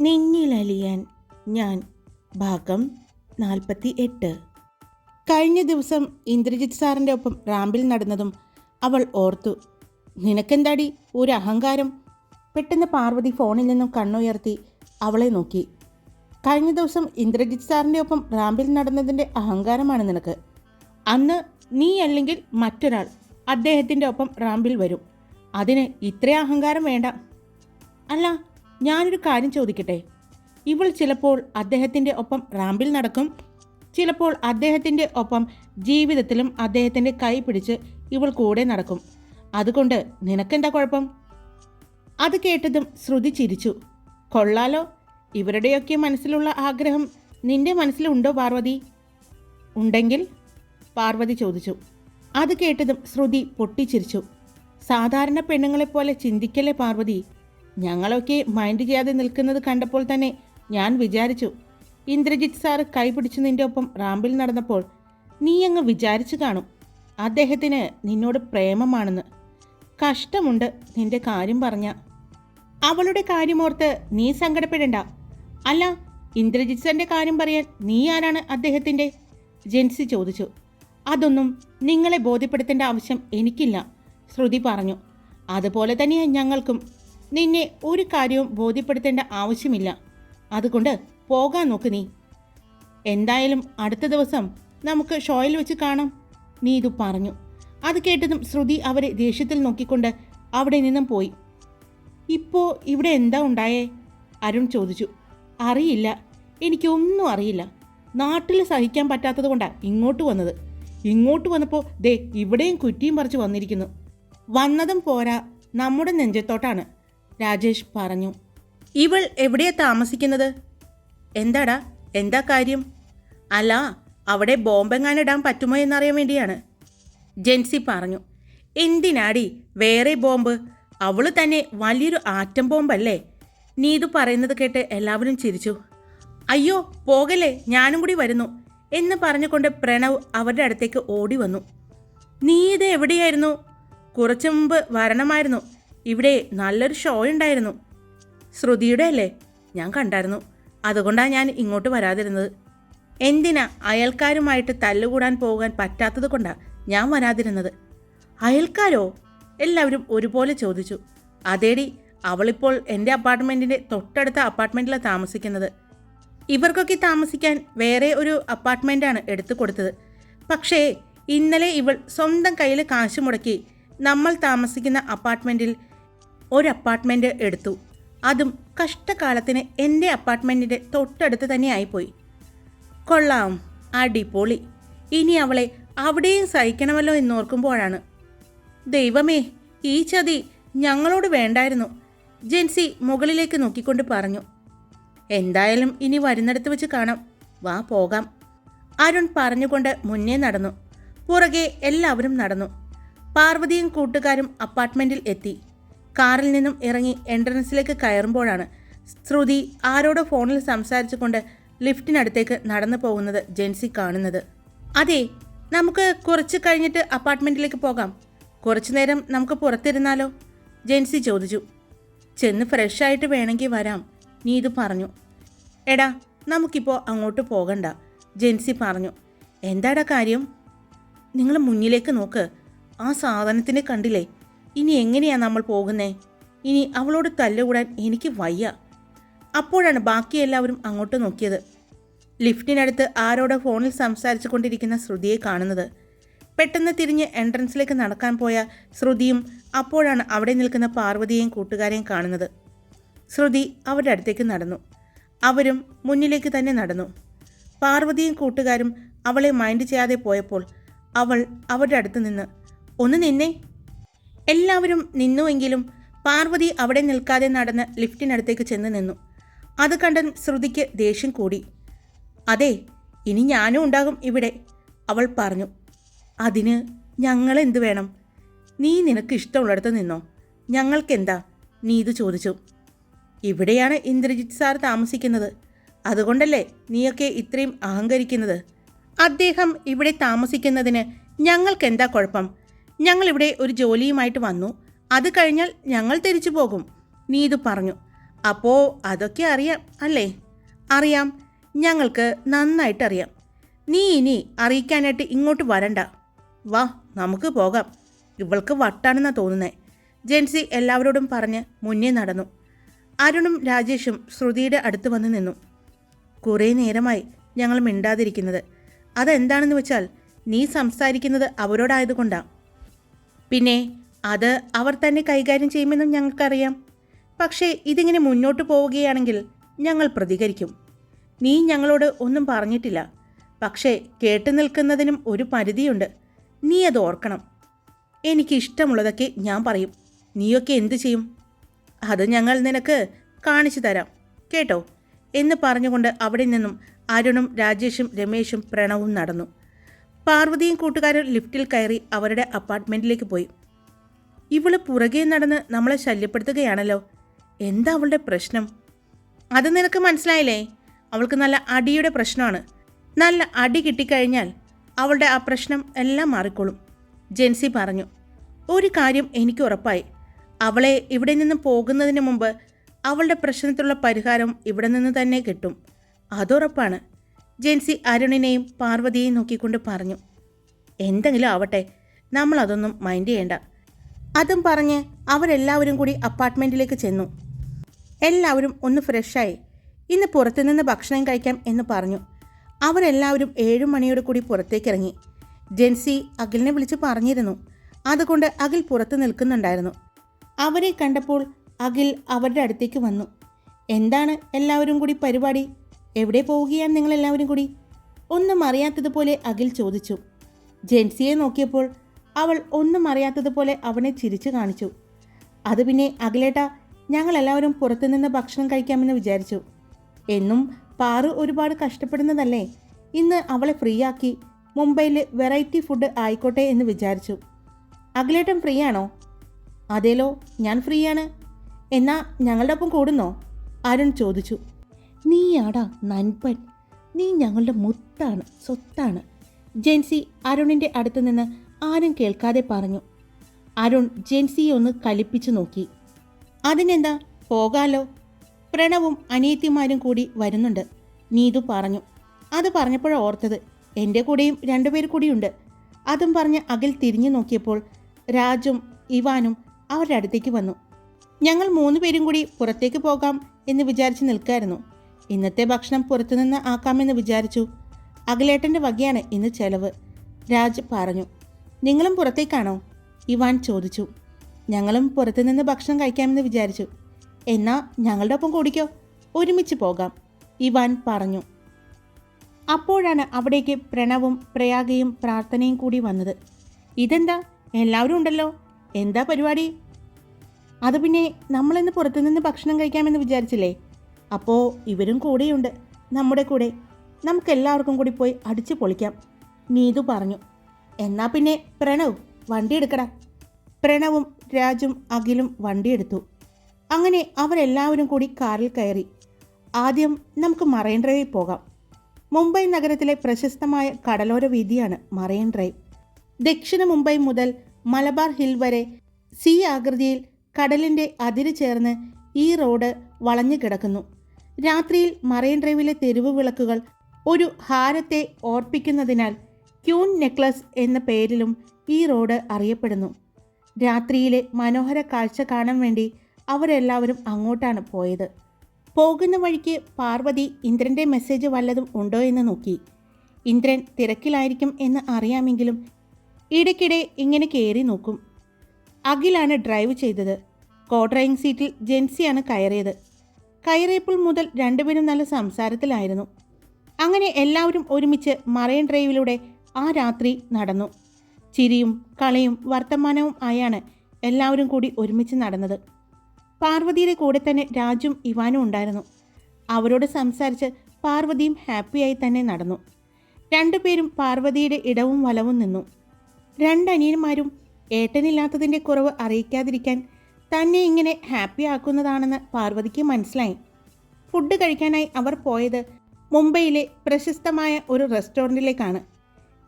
നിന്നിലലിയാൻ ഞാൻ ഭാഗം നാൽപ്പത്തി എട്ട് കഴിഞ്ഞ ദിവസം ഇന്ദ്രജിത് സാറിന്റെ ഒപ്പം റാമ്പിൽ നടന്നതും അവൾ ഓർത്തു നിനക്കെന്താടി ഒരു അഹങ്കാരം? പെട്ടെന്ന് പാർവതി ഫോണിൽ നിന്നും കണ്ണുയർത്തി അവളെ നോക്കി. കഴിഞ്ഞ ദിവസം ഇന്ദ്രജിത് സാറിന്റെ ഒപ്പം റാമ്പിൽ നടന്നതിന്റെ അഹങ്കാരമാണ് നിനക്ക്. അന്ന് നീ അല്ലെങ്കിൽ മറ്റൊരാൾ അദ്ദേഹത്തിന്റെ ഒപ്പം റാമ്പിൽ വരും. അതിന് ഇത്രയും അഹങ്കാരം വേണ്ട. അല്ല ഞാനൊരു കാര്യം ചോദിക്കട്ടെ? ഇവൾ ചിലപ്പോൾ അദ്ദേഹത്തിന്റെ ഒപ്പം റാമ്പിൽ നടക്കും. ചിലപ്പോൾ അദ്ദേഹത്തിന്റെ ഒപ്പം ജീവിതത്തിലും അദ്ദേഹത്തിന്റെ കൈ പിടിച്ച് ഇവൾ കൂടെ നടക്കും. അതുകൊണ്ട് നിനക്കെന്താ കുഴപ്പം? അത് കേട്ടതും ശ്രുതി ചിരിച്ചു. കൊള്ളാലോ. ഇവരുടെയൊക്കെ മനസ്സിലുള്ള ആഗ്രഹം നിന്റെ മനസ്സിലുണ്ടോ പാർവതി? ഉണ്ടെങ്കിൽ പാർവതി ചോദിച്ചു. അത് കേട്ടതും ശ്രുതി പൊട്ടിച്ചിരിച്ചു. സാധാരണ പെണ്ണുങ്ങളെപ്പോലെ ചിന്തിക്കല്ലേ പാർവതി? ഞങ്ങളൊക്കെ മൈൻഡ് ചെയ്യാതെ നിൽക്കുന്നത് കണ്ടപ്പോൾ തന്നെ ഞാൻ വിചാരിച്ചു ഇന്ദ്രജിത്ത് സാർ കൈപിടിച്ച് നിന്റെ ഒപ്പം റാമ്പിൽ നടന്നപ്പോൾ നീ അങ്ങ് വിചാരിച്ചു കാണും അദ്ദേഹത്തിന് നിന്നോട് പ്രേമമാണെന്ന്. കഷ്ടമുണ്ട് നിന്റെ കാര്യം പറഞ്ഞ. അവളുടെ കാര്യമോർത്ത് നീ സങ്കടപ്പെടണ്ട. അല്ല ഇന്ദ്രജിത്ത് സാറിന്റെ കാര്യം പറയാൻ നീ ആരാണ് അദ്ദേഹത്തിന്റെ ജെൻസി ചോദിച്ചു. അതൊന്നും നിങ്ങളെ ബോധ്യപ്പെടുത്തേണ്ട ആവശ്യം എനിക്കില്ല ശ്രുതി പറഞ്ഞു. അതുപോലെ തന്നെയാണ് ഞങ്ങൾക്കും. നിന്നെ ഒരു കാര്യവും ബോധ്യപ്പെടുത്തേണ്ട ആവശ്യമില്ല. അതുകൊണ്ട് പോകാൻ നോക്ക് നീ. എന്തായാലും അടുത്ത ദിവസം നമുക്ക് ഷോയിൽ വെച്ച് കാണാം നീ ഇത് പറഞ്ഞു. അത് കേട്ടതും ശ്രുതി അവരെ ദേഷ്യത്തിൽ നോക്കിക്കൊണ്ട് അവിടെ നിന്നും പോയി. ഇപ്പോൾ ഇവിടെ എന്താ ഉണ്ടായേ? അരുൺ ചോദിച്ചു. അറിയില്ല. എനിക്കൊന്നും അറിയില്ല. നാട്ടിൽ സഹിക്കാൻ പറ്റാത്തത് കൊണ്ടാണ് ഇങ്ങോട്ട് വന്നത്. ഇങ്ങോട്ട് വന്നപ്പോൾ ദേ ഇവിടെയും കുറ്റിയും പറിച്ച് വന്നിരിക്കുന്നു. വന്നതും പോരാ നമ്മുടെ നെഞ്ചത്തോട്ടാണ്. രാജേഷ് പറഞ്ഞു. ഇവൾ എവിടെയാ താമസിക്കുന്നത്? എന്താടാ എന്താ കാര്യം? അല്ല അവിടെ ബോംബെങ്ങാനിടാൻ പറ്റുമോ എന്നറിയാൻ വേണ്ടിയാണ്. ജെൻസി പറഞ്ഞു. എന്തിനാടി വേറെ ബോംബ്? അവൾ തന്നെ വലിയൊരു ആറ്റം ബോംബല്ലേ? നീ ഇത് പറയുന്നത് കേട്ട് എല്ലാവരും ചിരിച്ചു. അയ്യോ പോകല്ലേ ഞാനും കൂടി വരുന്നു എന്ന് പറഞ്ഞുകൊണ്ട് പ്രണവ് അവരുടെ അടുത്തേക്ക് ഓടി വന്നു. നീ ഇത് എവിടെയായിരുന്നു? കുറച്ചു മുമ്പ് വരണമായിരുന്നു. ഇവിടെ നല്ലൊരു ഷോ ഉണ്ടായിരുന്നു. ശ്രുതിയുടെ അല്ലേ? ഞാൻ കണ്ടായിരുന്നു. അതുകൊണ്ടാണ് ഞാൻ ഇങ്ങോട്ട് വരാതിരുന്നത്. എന്തിനാ അയൽക്കാരുമായിട്ട് തല്ലുകൂടാൻ പോകാൻ പറ്റാത്തത് കൊണ്ടാണ് ഞാൻ വരാതിരുന്നത്? അയൽക്കാരോ? എല്ലാവരും ഒരുപോലെ ചോദിച്ചു. അതേടി അവളിപ്പോൾ എന്റെ അപ്പാർട്ട്മെന്റിന്റെ തൊട്ടടുത്ത അപ്പാർട്ട്മെന്റിലാണ് താമസിക്കുന്നത്. ഇവർക്കൊക്കെ താമസിക്കാൻ വേറെ ഒരു അപ്പാർട്ട്മെന്റാണ് എടുത്തു കൊടുത്തത്. പക്ഷേ ഇന്നലെ ഇവൾ സ്വന്തം കയ്യിൽ കാശ് മുടക്കി നമ്മൾ താമസിക്കുന്ന അപ്പാർട്ട്മെന്റിൽ ഒരു അപ്പാർട്ട്മെന്റ് എടുത്തു. അതും കഷ്ടകാലത്തിന് എന്റെ അപ്പാർട്ട്മെന്റിന്റെ തൊട്ടടുത്ത് തന്നെ ആയിപ്പോയി. കൊള്ളാം അടിപൊളി. ഇനി അവളെ അവിടെയും സഹിക്കണമല്ലോ എന്നോർക്കുമ്പോഴാണ് ദൈവമേ ഈ ചതി ഞങ്ങളോട് വേണ്ടായിരുന്നു. ജെൻസി മുകളിലേക്ക് നോക്കിക്കൊണ്ട് പറഞ്ഞു എന്തായാലും ഇനി വരുന്നിടത്ത് വെച്ച് കാണാം. വാ പോകാം. അരുൺ പറഞ്ഞുകൊണ്ട് മുന്നേ നടന്നു. പുറകെ എല്ലാവരും നടന്നു. പാർവതിയും കൂട്ടുകാരും അപ്പാർട്ട്മെന്റിൽ എത്തി. കാറിൽ നിന്നും ഇറങ്ങി എൻട്രൻസിലേക്ക് കയറുമ്പോഴാണ് ശ്രുതി ആരോടോ ഫോണിൽ സംസാരിച്ചുകൊണ്ട് ലിഫ്റ്റിനടുത്തേക്ക് നടന്നു പോകുന്നത് ജെൻസി കാണുന്നത്. അതെ നമുക്ക് കുറച്ച് കഴിഞ്ഞിട്ട് അപ്പാർട്ട്മെന്റിലേക്ക് പോകാം. കുറച്ചു നേരം നമുക്ക് പുറത്തിരുന്നാലോ? ജെൻസി ചോദിച്ചു. ചെന്ന് ഫ്രഷ് ആയിട്ട് വേണമെങ്കിൽ വരാം നീ ഇത് പറഞ്ഞു. എടാ നമുക്കിപ്പോൾ അങ്ങോട്ട് പോകണ്ട ജെൻസി പറഞ്ഞു. എന്താടാ കാര്യം? നിങ്ങൾ മുന്നിലേക്ക് നോക്ക് ആ സാധനത്തിനെ കണ്ടില്ലേ? ഇനി എങ്ങനെയാ നമ്മൾ പോകുന്നേ? ഇനി അവളോട് തല്ലുകൂടാൻ എനിക്ക് വയ്യ. അപ്പോഴാണ് ബാക്കി എല്ലാവരും അങ്ങോട്ട് നോക്കിയത്. ലിഫ്റ്റിനടുത്ത് ആരോടെ ഫോണിൽ സംസാരിച്ചു കൊണ്ടിരിക്കുന്ന ശ്രുതിയെ കാണുന്നത്. പെട്ടെന്ന് തിരിഞ്ഞ് എൻട്രൻസിലേക്ക് നടക്കാൻ പോയ ശ്രുതിയും അപ്പോഴാണ് അവിടെ നിൽക്കുന്ന പാർവതിയെയും കൂട്ടുകാരെയും കാണുന്നത്. ശ്രുതി അവരുടെ അടുത്തേക്ക് നടന്നു. അവരും മുന്നിലേക്ക് തന്നെ നടന്നു. പാർവതിയും കൂട്ടുകാരും അവളെ മൈൻഡ് ചെയ്യാതെ പോയപ്പോൾ അവൾ അവരുടെ അടുത്ത് നിന്ന് ഒന്ന് നിന്നേ എല്ലാവരും നിന്നുവെങ്കിലും പാർവതി അവിടെ നിൽക്കാതെ നടന്ന് ലിഫ്റ്റിനടുത്തേക്ക് ചെന്ന് നിന്നു. അത് കണ്ടൻ ശ്രുതിക്ക് ദേഷ്യം കൂടി. അതെ ഇനി ഞാനും ഉണ്ടാകും ഇവിടെ അവൾ പറഞ്ഞു. അതിന് ഞങ്ങളെന്ത് വേണം? നീ നിനക്ക് ഇഷ്ടമുള്ളിടത്ത് നിന്നോ? ഞങ്ങൾക്കെന്താ? നീ ഇത് ചോദിച്ചു. ഇവിടെയാണ് ഇന്ദ്രജിത്ത് സാർ താമസിക്കുന്നത്. അതുകൊണ്ടല്ലേ നീയൊക്കെ ഇത്രയും അഹങ്കരിക്കുന്നത്? അദ്ദേഹം ഇവിടെ താമസിക്കുന്നതിന് ഞങ്ങൾക്കെന്താ കുഴപ്പം? ഞങ്ങളിവിടെ ഒരു ജോലിയുമായിട്ട് വന്നു. അത് കഴിഞ്ഞാൽ ഞങ്ങൾ തിരിച്ചു പോകും. നീ ഇത് പറഞ്ഞു. അപ്പോൾ അതൊക്കെ അറിയാം അല്ലേ? അറിയാം. ഞങ്ങൾക്ക് നന്നായിട്ട് അറിയാം. നീ ഇനി അറിയിക്കാനായിട്ട് ഇങ്ങോട്ട് വരണ്ട. വാ നമുക്ക് പോകാം. ഇവൾക്ക് വട്ടാണെന്നാണ് തോന്നുന്നേ. ജെൻസി എല്ലാവരോടും പറഞ്ഞ് മുന്നേ നടന്നു. അരുണും രാജേഷും ശ്രുതിയുടെ അടുത്ത് വന്ന് നിന്നു. കുറേ നേരമായി ഞങ്ങൾ മിണ്ടാതിരിക്കുന്നത്. അതെന്താണെന്ന് വെച്ചാൽ നീ സംസാരിക്കുന്നത് അവരോടായതുകൊണ്ടാണ് പിന്നെ അത് അവർ തന്നെ കൈകാര്യം ചെയ്യുമെന്നും ഞങ്ങൾക്കറിയാം. പക്ഷേ ഇതിങ്ങനെ മുന്നോട്ട് പോവുകയാണെങ്കിൽ ഞങ്ങൾ പ്രതികരിക്കും. നീ ഞങ്ങളോട് ഒന്നും പറഞ്ഞിട്ടില്ല. പക്ഷേ കേട്ടു നിൽക്കുന്നതിനും ഒരു പരിധിയുണ്ട്. നീ അത് ഓർക്കണം. എനിക്ക് ഇഷ്ടമുള്ളതൊക്കെ ഞാൻ പറയും. നീയൊക്കെ എന്തു ചെയ്യും? അത് ഞങ്ങൾ നിനക്ക് കാണിച്ചു തരാം. കേട്ടോ? എന്ന് പറഞ്ഞുകൊണ്ട് അവിടെ നിന്നും അരുണും രാജേഷും രമേശും പ്രണവും നടന്നു. പാർവതിയും കൂട്ടുകാരും ലിഫ്റ്റിൽ കയറി അവരുടെ അപ്പാർട്ട്മെന്റിലേക്ക് പോയി. ഇവൾ പുറകെ നടന്ന് നമ്മളെ ശല്യപ്പെടുത്തുകയാണല്ലോ. എന്താ അവളുടെ പ്രശ്നം? അത് നിനക്ക് മനസ്സിലായില്ലേ? അവൾക്ക് നല്ല അടിയുടെ പ്രശ്നമാണ്. നല്ല അടി കിട്ടിക്കഴിഞ്ഞാൽ അവളുടെ ആ പ്രശ്നം എല്ലാം മാറിക്കോളും. ജെൻസി പറഞ്ഞു. ഒരു കാര്യം എനിക്ക് ഉറപ്പായി. അവളെ ഇവിടെ നിന്ന് പോകുന്നതിന് മുമ്പ് അവളുടെ പ്രശ്നത്തിലുള്ള പരിഹാരം ഇവിടെ നിന്ന് തന്നെ കിട്ടും. അതുറപ്പാണ്. ജെൻസി അരുണിനെയും പാർവതിയെയും നോക്കിക്കൊണ്ട് പറഞ്ഞു എന്തെങ്കിലും ആവട്ടെ നമ്മൾ അതൊന്നും മൈൻഡ് ചെയ്യേണ്ട. അതും പറഞ്ഞ് അവരെല്ലാവരും കൂടി അപ്പാർട്ട്മെന്റിലേക്ക് ചെന്നു. എല്ലാവരും ഒന്ന് ഫ്രഷായി ഇന്ന് പുറത്തുനിന്ന് ഭക്ഷണം കഴിക്കാം എന്ന് പറഞ്ഞു. അവരെല്ലാവരും ഏഴു മണിയോട് കൂടി പുറത്തേക്കിറങ്ങി. ജെൻസി അഖിലിനെ വിളിച്ച് പറഞ്ഞിരുന്നു. അതുകൊണ്ട് അഖിൽ പുറത്ത് നിൽക്കുന്നുണ്ടായിരുന്നു. അവരെ കണ്ടപ്പോൾ അഖിൽ അവരുടെ അടുത്തേക്ക് വന്നു. എന്താണ് എല്ലാവരും കൂടി പരിപാടി? എവിടെ പോവുകയാണ് നിങ്ങളെല്ലാവരും കൂടി? ഒന്നും അറിയാത്തതുപോലെ അഖിൽ ചോദിച്ചു. ജെൻസിയെ നോക്കിയപ്പോൾ അവൾ ഒന്നും അറിയാത്തതുപോലെ അവനെ ചിരിച്ചു കാണിച്ചു. അത് പിന്നെ അഖിലേട്ട ഞങ്ങളെല്ലാവരും പുറത്തുനിന്ന് ഭക്ഷണം കഴിക്കാമെന്ന് വിചാരിച്ചു. എന്നും പാറു ഒരുപാട് കഷ്ടപ്പെടുന്നതല്ലേ? ഇന്ന് അവളെ ഫ്രീ ആക്കി മുംബൈയിൽ വെറൈറ്റി ഫുഡ് ആയിക്കോട്ടെ എന്ന് വിചാരിച്ചു. അഖിലേട്ടൻ ഫ്രീ ആണോ അതേലോ ഞാൻ ഫ്രീയാണ്. ആണ് എന്നാ ഞങ്ങളുടെ ഒപ്പം കൂടുന്നോ? അരുൺ ചോദിച്ചു. നീയാടാ നൻപൻ. നീ ഞങ്ങളുടെ മുത്താണ് സ്വത്താണ്. ജെൻസി അരുണിന്റെ അടുത്ത് നിന്ന് ആരും കേൾക്കാതെ പറഞ്ഞു. അരുൺ ജെൻസിയെ ഒന്ന് കലിപ്പിച്ചു നോക്കി. അതിനെന്താ? പോകാലോ. പ്രണവും അനിയത്തിമാരും കൂടി വരുന്നുണ്ട്. നീതു പറഞ്ഞു. അത് പറഞ്ഞപ്പോൾ ഓർത്തത്. എന്റെ കൂടെയും രണ്ടുപേർ കൂടിയുണ്ട്. അതും പറഞ്ഞ് അകിൽ തിരിഞ്ഞു നോക്കിയപ്പോൾ രാജും ഇവാനും അവരുടെ അടുത്തേക്ക് വന്നു. ഞങ്ങൾ മൂന്ന് പേരും കൂടി പുറത്തേക്ക് പോകാം എന്ന് വിചാരിച്ച് നിൽക്കായിരുന്നു. ഇന്നത്തെ ഭക്ഷണം പുറത്തുനിന്ന് ആക്കാമെന്ന് വിചാരിച്ചു. അഖിലേട്ടന്റെ വകയാണ് ഇന്ന് ചെലവ്. രാജ് പറഞ്ഞു നിങ്ങളും പുറത്തേക്കാണോ? ഇവാൻ ചോദിച്ചു. ഞങ്ങളും പുറത്തുനിന്ന് ഭക്ഷണം കഴിക്കാമെന്ന് വിചാരിച്ചു. എന്നാ ഞങ്ങളുടെ ഒപ്പം കൂടിക്കോ? ഒരുമിച്ച് പോകാം ഇവാൻ പറഞ്ഞു. അപ്പോഴാണ് അവിടേക്ക് പ്രണവും പ്രയാഗയും പ്രാർത്ഥനയും കൂടി വന്നത്. ഇതെന്താ? എല്ലാവരും ഉണ്ടല്ലോ. എന്താ പരിപാടി? അത് പിന്നെ നമ്മളിന്ന് പുറത്തുനിന്ന് ഭക്ഷണം കഴിക്കാമെന്ന് വിചാരിച്ചില്ലേ? അപ്പോൾ ഇവരും കൂടെയുണ്ട്. നമ്മുടെ കൂടെ. നമുക്കെല്ലാവർക്കും കൂടി പോയി അടിച്ചു പൊളിക്കാം. നീതു പറഞ്ഞു. എന്നാൽ പിന്നെ പ്രണവ് വണ്ടി എടുക്കടാ. പ്രണവും രാജും അഖിലും വണ്ടിയെടുത്തു അങ്ങനെ അവരെല്ലാവരും കൂടി കാറിൽ കയറി. ആദ്യം നമുക്ക് മറൈൻ ഡ്രൈവിൽ പോകാം. മുംബൈ നഗരത്തിലെ പ്രശസ്തമായ കടലോര വീതിയാണ് മറൈൻ ഡ്രൈവ്. ദക്ഷിണ മുംബൈ മുതൽ മലബാർ ഹിൽ വരെ സി ആകൃതിയിൽ കടലിന്റെ അതിര് ചേർന്ന് ഈ റോഡ് വളഞ്ഞു കിടക്കുന്നു. രാത്രിയിൽ മറൈൻ ഡ്രൈവിലെ തെരുവ് വിളക്കുകൾ ഒരു ഹാരത്തെ ഓർപ്പിക്കുന്നതിനാൽ ക്യൂൺ നെക്ലസ് എന്ന പേരിലും ഈ റോഡ് അറിയപ്പെടുന്നു. രാത്രിയിലെ മനോഹര കാഴ്ച കാണാൻ വേണ്ടി അവരെല്ലാവരും അങ്ങോട്ടാണ് പോയത്. പോകുന്ന വഴിക്ക് പാർവതി ഇന്ദ്രന്റെ മെസ്സേജ് വല്ലതും ഉണ്ടോ എന്ന് നോക്കി. ഇന്ദ്രൻ തിരക്കിലായിരിക്കും എന്ന് അറിയാമെങ്കിലും ഇടയ്ക്കിടെ ഇങ്ങനെ കയറി നോക്കും. അഖിലാണ് ഡ്രൈവ് ചെയ്തത്. കോ ഡ്രൈവിംഗ് സീറ്റിൽ ജെൻസിയാണ് കയറിയത്. കയറിയപ്പോൾ മുതൽ രണ്ടുപേരും നല്ല സംസാരത്തിലായിരുന്നു. അങ്ങനെ എല്ലാവരും ഒരുമിച്ച് മറൈൻ ഡ്രൈവിലൂടെ ആ രാത്രി നടന്നു. ചിരിയും കളയും വർത്തമാനവും ആയാണ് എല്ലാവരും കൂടി ഒരുമിച്ച് നടന്നത്. പാർവതിയുടെ കൂടെ തന്നെ രാജും ഇവാനും ഉണ്ടായിരുന്നു. അവരോട് സംസാരിച്ച് പാർവതിയും ഹാപ്പിയായി തന്നെ നടന്നു. രണ്ടുപേരും പാർവതിയുടെ ഇടവും വലവും നിന്നു. രണ്ടനിയന്മാരും ഏട്ടനില്ലാത്തതിന്റെ കുറവ് അറിയിക്കാതിരിക്കാൻ തന്നെ ഇങ്ങനെ ഹാപ്പി ആക്കുന്നതാണെന്ന് പാർവതിക്ക് മനസ്സിലായി. ഫുഡ് കഴിക്കാനായി അവർ പോയത് മുംബൈയിലെ പ്രശസ്തമായ ഒരു റെസ്റ്റോറന്റിലേക്കാണ്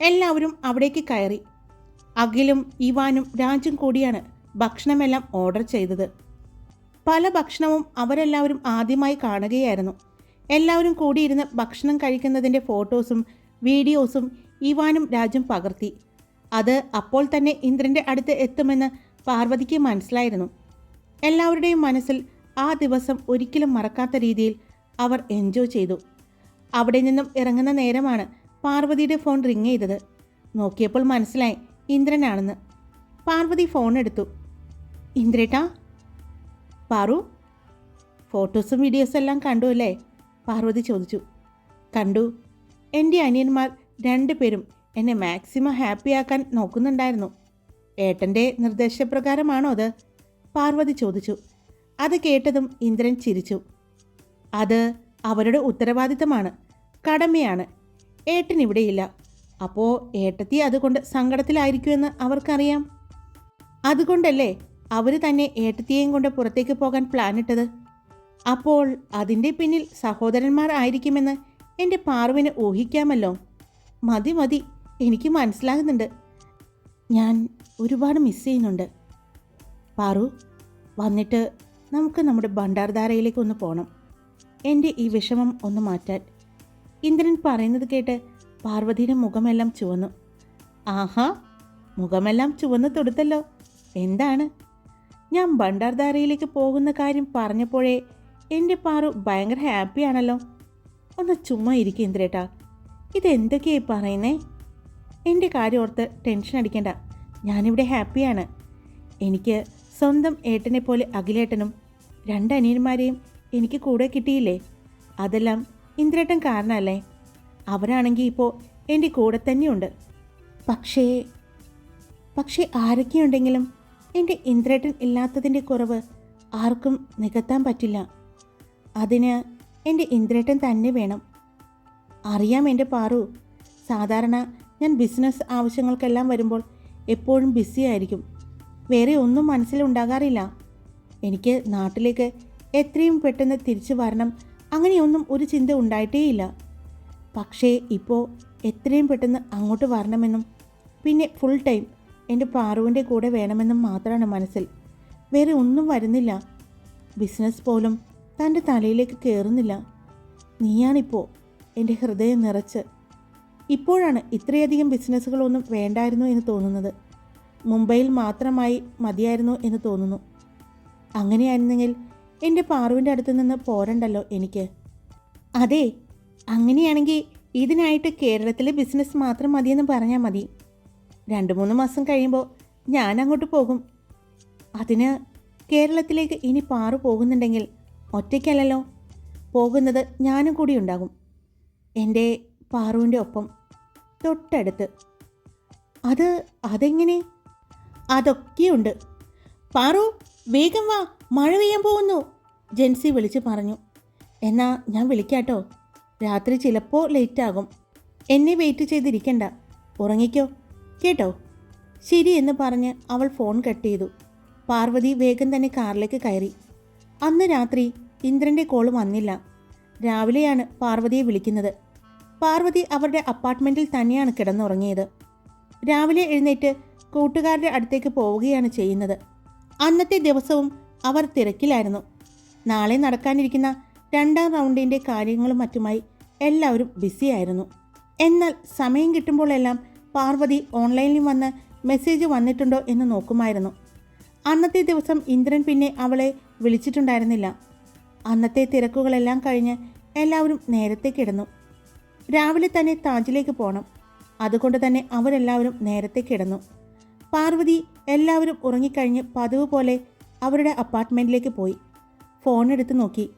എല്ലാവരും അവിടേക്ക് കയറി. അഖിലും ഇവാനും രാജും കൂടിയാണ് ഭക്ഷണമെല്ലാം ഓർഡർ ചെയ്തത്. പല ഭക്ഷണവും അവരെല്ലാവരും ആദ്യമായി കാണുകയായിരുന്നു. എല്ലാവരും കൂടിയിരുന്ന് ഭക്ഷണം കഴിക്കുന്നതിന്റെ ഫോട്ടോസും വീഡിയോസും ഇവാനും രാജും പകർത്തി. അത് അപ്പോൾ തന്നെ ഇന്ദ്രന്റെ അടുത്ത് എത്തുമെന്ന് പാർവതിക്ക് മനസ്സിലായിരുന്നു. എല്ലാവരുടെയും മനസ്സിൽ ആ ദിവസം ഒരിക്കലും മറക്കാത്ത രീതിയിൽ അവർ എൻജോയ് ചെയ്തു. അവിടെ നിന്നും ഇറങ്ങുന്ന നേരമാണ് പാർവതിയുടെ ഫോൺ റിങ് ചെയ്തത്. നോക്കിയപ്പോൾ മനസ്സിലായി ഇന്ദ്രനാണെന്ന്. പാർവതി ഫോൺ എടുത്തു. ഇന്ദ്രേട്ടാ? പാറു? ഫോട്ടോസും വീഡിയോസും എല്ലാം കണ്ടു അല്ലേ? പാർവതി ചോദിച്ചു. കണ്ടു. എന്റെ അനിയന്മാർ രണ്ടുപേരും എന്നെ മാക്സിമം ഹാപ്പിയാക്കാൻ നോക്കുന്നുണ്ടായിരുന്നു. ഏട്ടന്റെ നിർദ്ദേശപ്രകാരമാണോ അത്? പാർവതി ചോദിച്ചു. അത് കേട്ടതും ഇന്ദ്രൻ ചിരിച്ചു. അത് അവരുടെ ഉത്തരവാദിത്തമാണ് കടമയാണ്. ഏട്ടൻ ഇവിടെയില്ല. അപ്പോൾ ഏട്ടത്തി അതുകൊണ്ട് സങ്കടത്തിലായിരിക്കുമെന്ന് അവർക്കറിയാം. അതുകൊണ്ടല്ലേ അവർ തന്നെ ഏട്ടത്തിയെയും കൊണ്ട് പുറത്തേക്ക് പോകാൻ പ്ലാനിട്ടത് അപ്പോൾ അതിന്റെ പിന്നിൽ സഹോദരന്മാർ ആയിരിക്കുമെന്ന് എന്റെ പാർവിന് ഊഹിക്കാമല്ലോ. മതി മതി. എനിക്ക് മനസ്സിലാകുന്നുണ്ട്. ഞാൻ ഒരുപാട് മിസ് ചെയ്യുന്നുണ്ട്. പാറു വന്നിട്ട് നമുക്ക് നമ്മുടെ ഭണ്ഡാർധാരയിലേക്ക് ഒന്ന് പോകണം എന്റെ ഈ വിഷമം ഒന്ന് മാറ്റാൻ. ഇന്ദ്രൻ പറയുന്നത് കേട്ട് പാർവതിയുടെ മുഖമെല്ലാം ചുവന്നു. ആഹാ മുഖമെല്ലാം ചുവന്ന് തൊടുത്തല്ലോ. എന്താണ്? ഞാൻ ഭണ്ഡാർധാരയിലേക്ക് പോകുന്ന കാര്യം പറഞ്ഞപ്പോഴേ എന്റെ പാറു ഭയങ്കര ഹാപ്പിയാണല്ലോ. ഒന്ന് ചുമ്മാ ഇരിക്കും ഇന്ദ്രേട്ടാ. ഇതെന്തൊക്കെയായി പറയുന്നേ? എന്റെ കാര്യം ഓർത്ത് ടെൻഷൻ അടിക്കേണ്ട. ഞാനിവിടെ ഹാപ്പിയാണ്. എനിക്ക് സ്വന്തം ഏട്ടനെ പോലെ അഖിലേട്ടനും രണ്ട് അനിയന്മാരെയും എനിക്ക് കൂടെ കിട്ടിയില്ലേ? അതെല്ലാം ഇന്ദ്രേട്ടൻ കാരണമല്ലേ? അവരാണെങ്കിൽ ഇപ്പോൾ എന്റെ കൂടെ തന്നെയുണ്ട്. പക്ഷേ പക്ഷേ ആരൊക്കെയുണ്ടെങ്കിലും എന്റെ ഇന്ദ്രേട്ടൻ ഇല്ലാത്തതിന്റെ കുറവ് ആർക്കും നികത്താൻ പറ്റില്ല. അതിന് എന്റെ ഇന്ദ്രേട്ടൻ തന്നെ വേണം. അറിയാം എന്റെ പാറു. സാധാരണ ഞാൻ ബിസിനസ് ആവശ്യങ്ങൾക്കെല്ലാം വരുമ്പോൾ എപ്പോഴും ബിസി ആയിരിക്കും. വേറെ ഒന്നും മനസ്സിലുണ്ടാകാറില്ല. എനിക്ക് നാട്ടിലേക്ക് എത്രയും പെട്ടെന്ന് തിരിച്ചു വരണം അങ്ങനെയൊന്നും ഒരു ചിന്ത ഉണ്ടായിട്ടേയില്ല. പക്ഷേ ഇപ്പോൾ എത്രയും പെട്ടെന്ന് അങ്ങോട്ട് വരണമെന്നും പിന്നെ ഫുൾ ടൈം എന്റെ പാറുവിന്റെ കൂടെ വേണമെന്നും മാത്രമാണ് മനസ്സിൽ. വേറെ ഒന്നും വരുന്നില്ല. ബിസിനസ് പോലും തന്റെ തലയിലേക്ക് കയറുന്നില്ല നീയാണിപ്പോൾ എന്റെ ഹൃദയം നിറച്ച്. ഇപ്പോഴാണ് ഇത്രയധികം ബിസിനസ്സുകളൊന്നും വേണ്ടായിരുന്നു എന്ന് തോന്നുന്നത്. മുംബൈയിൽ മാത്രമായി മതിയായിരുന്നു എന്ന് തോന്നുന്നു. അങ്ങനെയായിരുന്നെങ്കിൽ എന്റെ പാറുവിന്റെ അടുത്ത് നിന്ന് പോരണ്ടല്ലോ എനിക്ക്. അതെ അങ്ങനെയാണെങ്കിൽ ഇതിനായിട്ട് കേരളത്തിലെ ബിസിനസ് മാത്രം മതിയെന്ന് പറഞ്ഞാൽ മതി. രണ്ട് മൂന്ന് മാസം കഴിയുമ്പോൾ ഞാൻ അങ്ങോട്ട് പോകും. അതിന് കേരളത്തിലേക്ക് ഇനി പാറു പോകുന്നുണ്ടെങ്കിൽ ഒറ്റയ്ക്കല്ലല്ലോ. പോകുന്നത് ഞാനും കൂടി ഉണ്ടാകും. എന്റെ പാറുവിന്റെ ഒപ്പം തൊട്ടടുത്ത്. അത് അതെങ്ങനെ? അതൊക്കെയുണ്ട്. പാറു വേഗം വാ മഴ പെയ്യാൻ പോകുന്നു. ജെൻസി വിളിച്ച് പറഞ്ഞു. എന്നാ ഞാൻ വിളിക്കാട്ടോ. രാത്രി ചിലപ്പോൾ ലേറ്റാകും. എന്നെ വെയിറ്റ് ചെയ്തിരിക്കണ്ട. ഉറങ്ങിക്കോ. കേട്ടോ? ശരി എന്ന് പറഞ്ഞ് അവൾ ഫോൺ കട്ട് ചെയ്തു. പാർവതി വേഗം തന്നെ കാറിലേക്ക് കയറി. അന്ന് രാത്രി ഇന്ദ്രന്റെ കോൾ വന്നില്ല. രാവിലെയാണ് പാർവതിയെ വിളിക്കുന്നത്. പാർവതി അവരുടെ അപ്പാർട്ട്മെന്റിൽ തന്നെയാണ് കിടന്നുറങ്ങിയത്. രാവിലെ എഴുന്നേറ്റ് കൂട്ടുകാരുടെ അടുത്തേക്ക് പോവുകയാണ് ചെയ്യുന്നത്. അന്നത്തെ ദിവസവും അവർ തിരക്കിലായിരുന്നു. നാളെ നടക്കാനിരിക്കുന്ന രണ്ടാം റൗണ്ടിന്റെ കാര്യങ്ങളും മറ്റുമായി എല്ലാവരും ബിസിയായിരുന്നു. എന്നാൽ സമയം കിട്ടുമ്പോഴെല്ലാം പാർവതി ഓൺലൈനിൽ വന്ന് മെസ്സേജ് വന്നിട്ടുണ്ടോ എന്ന് നോക്കുമായിരുന്നു. അന്നത്തെ ദിവസം ഇന്ദ്രൻ പിന്നെ അവളെ വിളിച്ചിട്ടുണ്ടായിരുന്നില്ല. അന്നത്തെ തിരക്കുകളെല്ലാം കഴിഞ്ഞ് എല്ലാവരും നേരത്തെ കിടന്നു. രാവിലെ തന്നെ താജിലേക്ക് പോകണം അതുകൊണ്ട് തന്നെ അവരെല്ലാവരും നേരത്തെ കിടന്നു. പാർവതി എല്ലാവരും ഉറങ്ങിക്കഴിഞ്ഞ് പതിവ് പോലെ അവരുടെ അപ്പാർട്ട്മെന്റിലേക്ക് പോയി. ഫോൺ എടുത്ത് നോക്കി.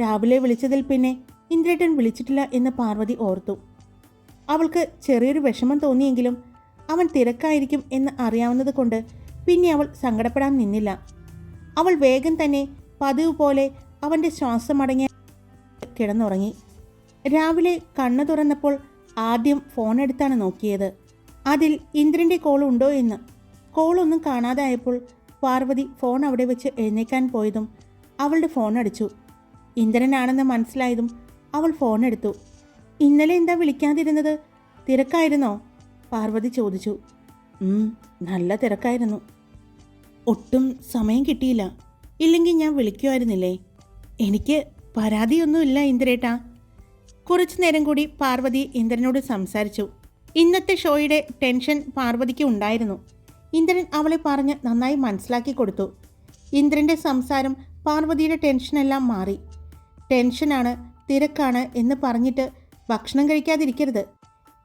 രാവിലെ വിളിച്ചതിൽ പിന്നെ ഇന്ദ്രേട്ടൻ വിളിച്ചിട്ടില്ല എന്ന് പാർവതി ഓർത്തു. അവൾക്ക് ചെറിയൊരു വിഷമം തോന്നിയെങ്കിലും അവൻ തിരക്കായിരിക്കും എന്ന് അറിയാവുന്നത് കൊണ്ട് പിന്നെ അവൾ സങ്കടപ്പെടാൻ നിന്നില്ല. അവൾ വേഗം തന്നെ പതിവ് പോലെ അവന്റെ ശ്വാസമടങ്ങിയ കിടന്നുറങ്ങി. രാവിലെ കണ്ണു തുറന്നപ്പോൾ ആദ്യം ഫോൺ എടുത്താണ് നോക്കിയത്. അതിൽ ഇന്ദ്രന്റെ കോൾ ഉണ്ടോ എന്ന്. കോളൊന്നും കാണാതായപ്പോൾ പാർവതി ഫോൺ അവിടെ വെച്ച് എഴുന്നേക്കാൻ പോയതും അവളുടെ ഫോൺ അടിച്ചു. ഇന്ദ്രനാണെന്ന് മനസ്സിലായതും അവൾ ഫോൺ എടുത്തു. ഇന്നലെ എന്താ വിളിക്കാതിരുന്നത്? തിരക്കായിരുന്നോ? പാർവതി ചോദിച്ചു. "ഉം, നല്ല തിരക്കായിരുന്നു. ഒട്ടും സമയം കിട്ടിയില്ല. ഇല്ലെങ്കിൽ ഞാൻ വിളിക്കുമായിരുന്നില്ലേ? എനിക്ക് പരാതിയൊന്നുമില്ല ഇന്ദ്രേട്ടാ. കുറച്ചു നേരം കൂടി പാർവതി ഇന്ദ്രനോട് സംസാരിച്ചു. ഇന്നത്തെ ഷോയുടെ ടെൻഷൻ പാർവതിക്ക് ഉണ്ടായിരുന്നു. ഇന്ദ്രൻ അവളെ പറഞ്ഞ് നന്നായി മനസ്സിലാക്കി കൊടുത്തു. ഇന്ദ്രന്റെ സംസാരം പാർവതിയുടെ ടെൻഷനെല്ലാം മാറി. ടെൻഷനാണ് തിരക്കാണ് എന്ന് പറഞ്ഞിട്ട് ഭക്ഷണം കഴിക്കാതിരിക്കരുത്.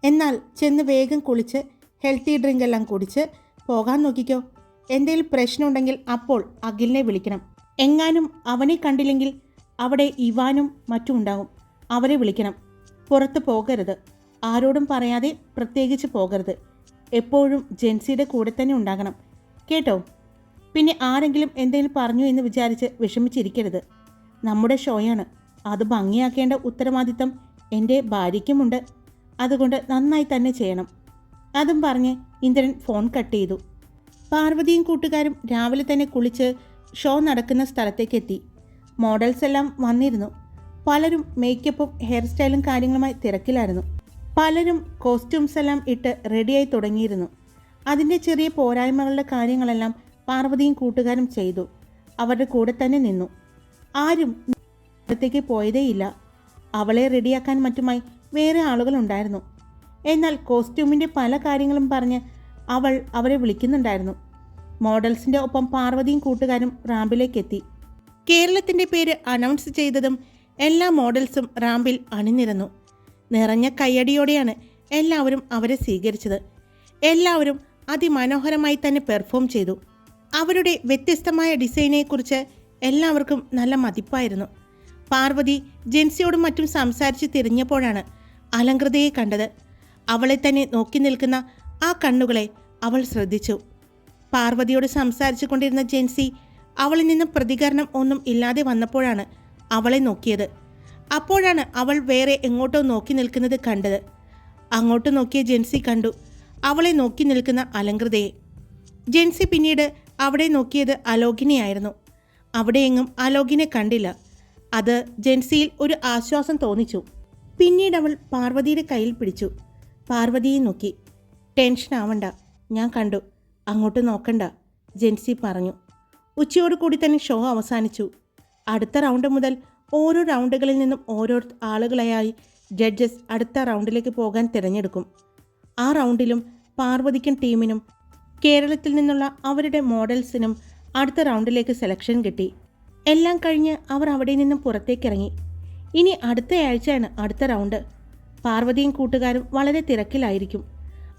എന്നാൽ ചെന്ന് വേഗം കുളിച്ച് ഹെൽത്തി ഡ്രിങ്ക് എല്ലാം കുടിച്ച് പോകാൻ നോക്കിക്കോ. എന്തെങ്കിലും പ്രശ്നമുണ്ടെങ്കിൽ അപ്പോൾ അഖിലിനെ വിളിക്കണം. എങ്ങാനും അവനെ കണ്ടില്ലെങ്കിൽ അവിടെ ഇവാനും മറ്റും ഉണ്ടാവും അവരെ വിളിക്കണം. പുറത്ത് പോകരുത്. ആരോടും പറയാതെ പ്രത്യേകിച്ച് പോകരുത്. എപ്പോഴും ജെൻസിയുടെ കൂടെ തന്നെ ഉണ്ടാകണം. കേട്ടോ? പിന്നെ ആരെങ്കിലും എന്തെങ്കിലും പറഞ്ഞു എന്ന് വിചാരിച്ച് വിഷമിച്ചിരിക്കരുത്. നമ്മുടെ ഷോയാണ്. അത് ഭംഗിയാക്കേണ്ട ഉത്തരവാദിത്തം എന്റെ ഭാര്യയ്ക്കുമുണ്ട്. അതുകൊണ്ട് നന്നായി തന്നെ ചെയ്യണം. അതും പറഞ്ഞ് ഇന്ദ്രൻ ഫോൺ കട്ട് ചെയ്തു. പാർവതിയും കൂട്ടുകാരും രാവിലെ തന്നെ കുളിച്ച് ഷോ നടക്കുന്ന സ്ഥലത്തേക്ക് എത്തി മോഡൽസ് എല്ലാം വന്നിരുന്നു. പലരും മേക്കപ്പും ഹെയർ സ്റ്റൈലും കാര്യങ്ങളുമായി തിരക്കിലായിരുന്നു. പലരും കോസ്റ്റ്യൂംസ് എല്ലാം ഇട്ട് റെഡിയായി തുടങ്ങിയിരുന്നു. അതിന്റെ ചെറിയ പോരായ്മകളുടെ കാര്യങ്ങളെല്ലാം പാർവതിയും കൂട്ടുകാരും ചെയ്തു. അവരുടെ കൂടെ തന്നെ നിന്നു. ആരും അടുത്തേക്ക് പോയതേയില്ല. അവളെ റെഡിയാക്കാൻ മറ്റുമായി വേറെ ആളുകളുണ്ടായിരുന്നു. എന്നാൽ കോസ്റ്റ്യൂമിന്റെ പല കാര്യങ്ങളും പറഞ്ഞ് അവൾ അവരെ വിളിക്കുന്നുണ്ടായിരുന്നു. മോഡൽസിന്റെ ഒപ്പം പാർവതിയും കൂട്ടുകാരും റാമ്പിലേക്ക് എത്തി കേരളത്തിന്റെ പേര് അനൗൺസ് ചെയ്തതും എല്ലാ മോഡൽസും റാമ്പിൽ അണിനിരന്നു. നിറഞ്ഞ കയ്യടിയോടെയാണ് എല്ലാവരും അവരെ സ്വീകരിച്ചത്. എല്ലാവരും അതിമനോഹരമായി തന്നെ പെർഫോം ചെയ്തു. അവരുടെ വ്യത്യസ്തമായ ഡിസൈനെക്കുറിച്ച് എല്ലാവർക്കും നല്ല മതിപ്പായിരുന്നു. പാർവതി ജെൻസിയോടും മറ്റും സംസാരിച്ച് തിരിഞ്ഞപ്പോഴാണ് അലങ്കൃതയെ കണ്ടത്. അവളെ തന്നെ നോക്കി നിൽക്കുന്ന ആ കണ്ണുകളെ അവൾ ശ്രദ്ധിച്ചു. പാർവതിയോട് സംസാരിച്ചു കൊണ്ടിരുന്ന ജെൻസി അവളിൽ നിന്നും പ്രതികരണം ഒന്നും ഇല്ലാതെ വന്നപ്പോഴാണ് അവളെ നോക്കിയത്. അപ്പോഴാണ് അവൾ വേറെ എങ്ങോട്ടോ നോക്കി നിൽക്കുന്നത് കണ്ടത്. അങ്ങോട്ട് നോക്കിയ ജെൻസി കണ്ടു. അവളെ നോക്കി നിൽക്കുന്ന അലങ്കൃതയെ ജെൻസി പിന്നീട് അവിടെ നോക്കിയത് അലോകിനെയായിരുന്നു. അവിടെയെങ്ങും അലോകിനെ കണ്ടില്ല. അത് ജെൻസിയിൽ ഒരു ആശ്വാസം തോന്നിച്ചു. പിന്നീട് അവൾ പാർവതിയുടെ കയ്യിൽ പിടിച്ചു. പാർവതിയെ നോക്കി. ടെൻഷൻ ആവണ്ട. ഞാൻ കണ്ടു. അങ്ങോട്ട് നോക്കണ്ട ജെൻസി പറഞ്ഞു. ഉച്ചയോടുകൂടി തന്നെ ഷോ അവസാനിച്ചു. അടുത്ത റൗണ്ട് മുതൽ ഓരോ റൗണ്ടുകളിൽ നിന്നും ഓരോ ആളുകളെയായി ജഡ്ജസ് അടുത്ത റൗണ്ടിലേക്ക് പോകാൻ തിരഞ്ഞെടുക്കും. ആ റൗണ്ടിലും പാർവതിക്കും ടീമിനും കേരളത്തിൽ നിന്നുള്ള അവരുടെ മോഡൽസിനും അടുത്ത റൗണ്ടിലേക്ക് സെലക്ഷൻ കിട്ടി. എല്ലാം കഴിഞ്ഞ് അവർ അവിടെ നിന്നും പുറത്തേക്കിറങ്ങി ഇനി അടുത്തയാഴ്ചയാണ് അടുത്ത റൗണ്ട്. പാർവതിയും കൂട്ടുകാരും വളരെ തിരക്കിലായിരിക്കും.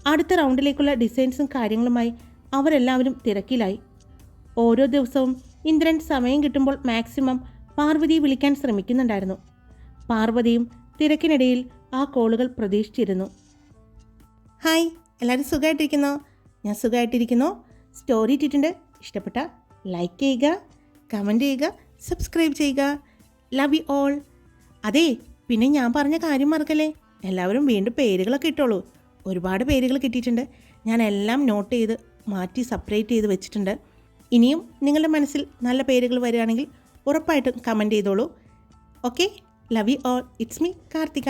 അടുത്ത റൗണ്ടിലേക്കുള്ള ഡിസൈൻസും കാര്യങ്ങളുമായി അവരെല്ലാവരും തിരക്കിലായി. ഓരോ ദിവസവും ഇന്ദ്രൻ സമയം കിട്ടുമ്പോൾ മാക്സിമം പാർവതിയെ വിളിക്കാൻ ശ്രമിക്കുന്നുണ്ടായിരുന്നു. പാർവതിയും തിരക്കിനിടയിൽ ആ കോളുകൾ പ്രതീക്ഷിച്ചിരുന്നു. ഹായ് എല്ലാവരും സുഖമായിട്ടിരിക്കുന്നോ ഞാൻ സുഖമായിട്ടിരിക്കുന്നു സ്റ്റോറി ഇട്ടിട്ടുണ്ട്. ഇഷ്ടപ്പെട്ട ലൈക്ക് ചെയ്യുക കമന്റ് ചെയ്യുക സബ്സ്ക്രൈബ് ചെയ്യുക. Love you all. അതെ പിന്നെ ഞാൻ പറഞ്ഞ കാര്യം മറക്കല്ലേ? എല്ലാവരും വീണ്ടും പേരുകളൊക്കെ ഇട്ടോളൂ. ഒരുപാട് പേരുകൾ കിട്ടിയിട്ടുണ്ട്. ഞാൻ എല്ലാം നോട്ട് ചെയ്ത് മാറ്റി സെപ്പറേറ്റ് ചെയ്ത് വെച്ചിട്ടുണ്ട്. ഇനിയും നിങ്ങളുടെ മനസ്സിൽ നല്ല പേരുകൾ വരികയാണെങ്കിൽ ഉറപ്പായിട്ടും കമന്റ് ചെയ്തോളൂ. Okay love you all it's me Karthika.